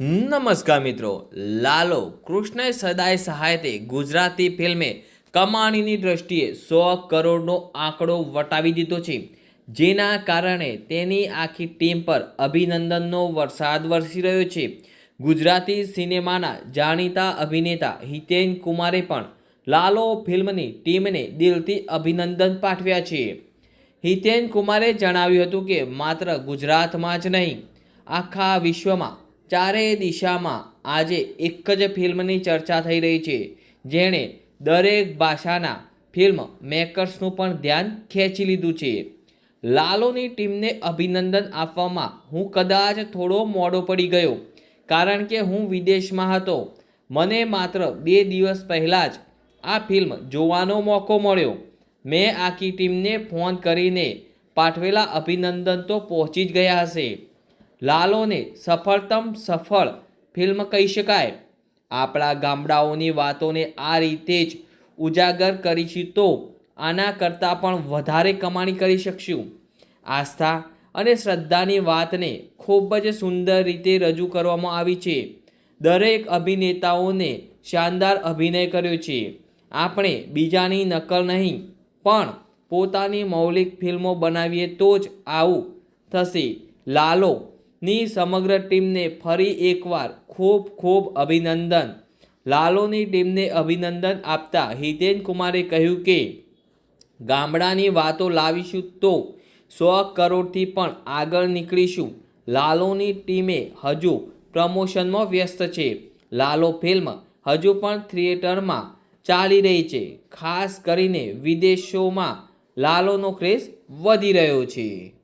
નમસ્કાર મિત્રો, લાલો કૃષ્ણ સદાય સહાયતે ગુજરાતી ફિલ્મે કમાણીની દ્રષ્ટિએ સો કરોડનો આંકડો વટાવી દીધો છે. જેના કારણે તેની આખી ટીમ પર અભિનંદનનો વરસાદ વરસી રહ્યો છે. ગુજરાતી સિનેમાના જાણીતા અભિનેતા હિતેન કુમારે પણ લાલો ફિલ્મની ટીમને દિલથી અભિનંદન પાઠવ્યા છે. હિતેન કુમારે જણાવ્યું હતું કે, માત્ર ગુજરાતમાં જ નહીં, આખા વિશ્વમાં ચારેય દિશામાં આજે એક જ ફિલ્મની ચર્ચા થઈ રહી છે, જેણે દરેક ભાષાના ફિલ્મ મેકર્સનું પણ ધ્યાન ખેંચી લીધું છે. લાલોની ટીમને અભિનંદન આપવામાં હું કદાચ થોડો મોડો પડી ગયો, કારણ કે હું વિદેશમાં હતો. મને માત્ર બે દિવસ પહેલાં જ આ ફિલ્મ જોવાનો મોકો મળ્યો. મેં આખી ટીમને ફોન કરીને પાઠવેલા અભિનંદન તો પહોંચી જ ગયા હશે. લાલોને સફળતમ સફળ ફિલ્મ કહી શકાય. આપણા ગામડાઓની વાતોને આ રીતે જ ઉજાગર કરીશું તો આના કરતાં પણ વધારે કમાણી કરી શકશું. આસ્થા અને શ્રદ્ધાની વાતને ખૂબ જ સુંદર રીતે રજૂ કરવામાં આવી છે. દરેક અભિનેતાઓને શાનદાર અભિનય કર્યો છે. આપણે બીજાની નકલ નહીં, પણ પોતાની મૌલિક ફિલ્મો બનાવીએ તો જ આવું થશે. લાલો ની સમગ્ર ટીમને ફરી એકવાર ખૂબ ખૂબ અભિનંદન. લાલોની ટીમને અભિનંદન આપતા હિતેન કુમારે કહ્યું કે, ગામડાની વાતો લાવીશું તો સો કરોડથી પણ આગળ નીકળીશું. લાલોની ટીમે હજુ પ્રમોશનમાં વ્યસ્ત છે. લાલો ફિલ્મ હજુ પણ થિયેટરમાં ચાલી રહી છે. ખાસ કરીને વિદેશોમાં લાલોનો ક્રેઝ વધી રહ્યો છે.